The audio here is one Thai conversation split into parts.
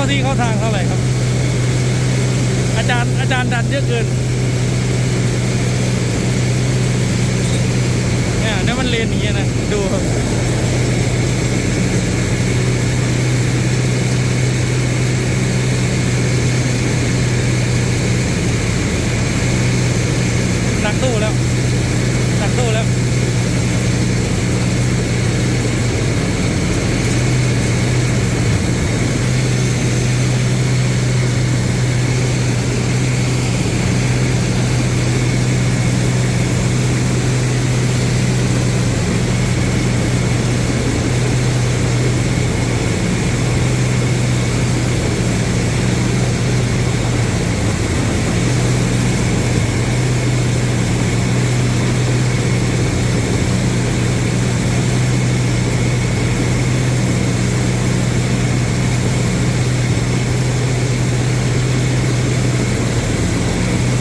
เข้าที่เข้าทางเท่าไหร่ครับ อาจารย์อาจารย์ดันเยอะเกินเนี่ยเนี่ยมันเลนอย่างเงี้ยนะดูครับหนักตู้แล้วหนักตู้แล้ว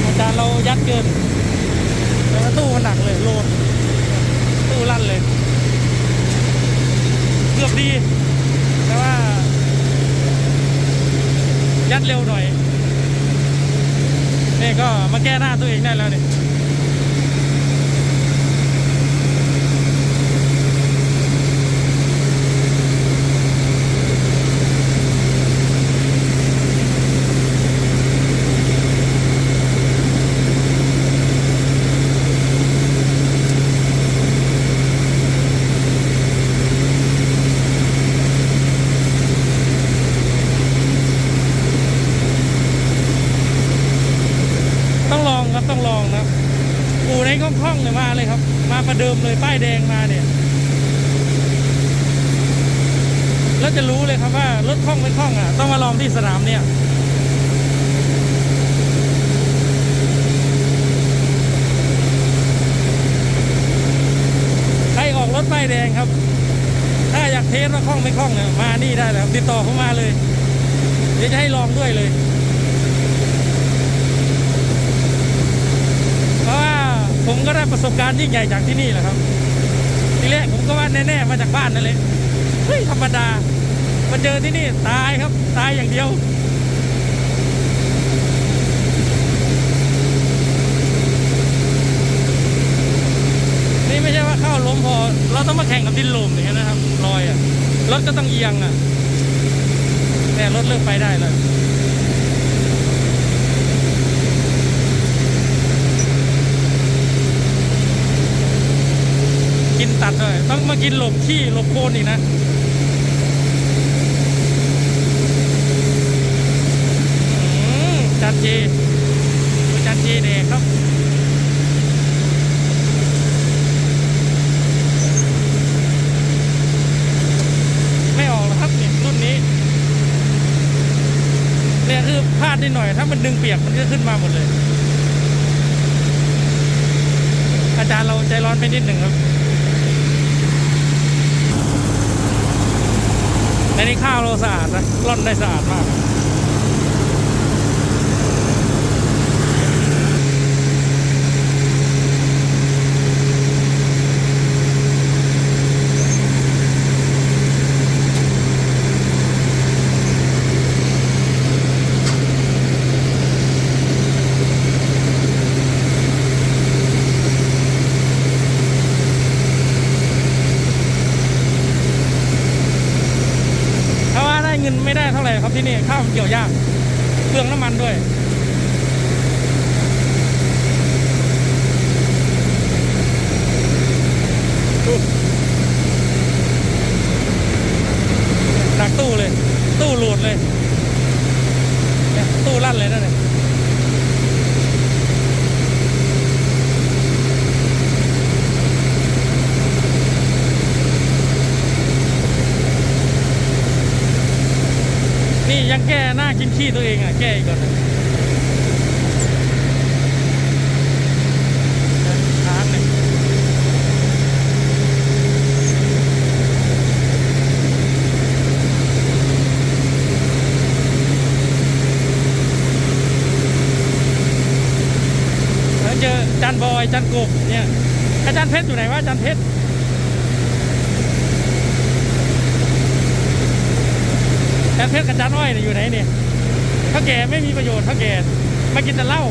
อาจารย์ เกินแล้วตู้มันหนักเลยโลนตู้ลั่นเลย เกือบดี แต่ว่า ยัดเร็วหน่อยนี่ก็มาแก้หน้าตัวเองได้แล้วเนี่ยองลองครับต้องลองนะปูในคล่องๆเลยมาเลยครับ มาประเดิมเลยป้ายแดงมาเนี่ย แล้วจะรู้เลยครับว่ารถคล่องไม่คล่องอะ ต้องมาลองที่สนามเนี่ยใครออกรถป้ายแดงครับ ถ้าอยากเทสว่าคล่องไม่คล่องเนี่ยมานี่ได้แล้วติดต่อเข้ามาเลย เดี๋ยวจะให้ลองด้วยเลย เพราะว่าผม ก็ได้ประสบการณ์ยิ่งใหญ่จากที่นี่แหละครับ ทีแรกผมก็ว่าแน่ๆมาจากบ้านนั่นเลยเฮ้ยธรรมดามาเจอที่นี่ตายครับตายอย่างเดียวนี่ไม่ใช่ว่าเข้าล้มพอ เราต้องมาแข่งกับดินลมอย่างนี้นะครับลอยอะรถก็ต้องเอียงอะแต่รถเริ่มไปได้เลย กินตัดเลยต้องมากินหลบขี้หลบโคลนอีกนะจันจีดูจันจีเด็กครับไม่ออกหรอครับเนี่รุ่นนี้เนี่ยคือพลาดนิดหน่อย ถ้ามันดึงเปียกมันก็ขึ้นมาหมดเลย อาจารย์เราใจร้อนไปนิดหนึ่งครับ ในนี้ข้าวเราสะอาดนะร่อนได้สะอาดมาก เพราะว่าได้เงินไม่ได้เท่าไหร่ ครับที่นี่ข้าวมันเกี่ยวยากเปลืองน้ำมันด้วยหนักตู้เลย ตู้หลุดเลยเนี่ยตู้ลั่นเลยนั่นเลยนี่ ยังแก้หน้ากินขี้ตัวเองอะ แก้อีกก่อนนะค้างเลยแล้วเจอจันบอย จันกบเนี่ยอาจารย์เพชรอยู่ไหนวะอาจารย์เพชร แต่เพชรกับจานอ้อยเนี่ยอยู่ไหนเนี่ยเท่าแก่ไม่มีประโยชน์เท่าแก่มากินแต่เหล้า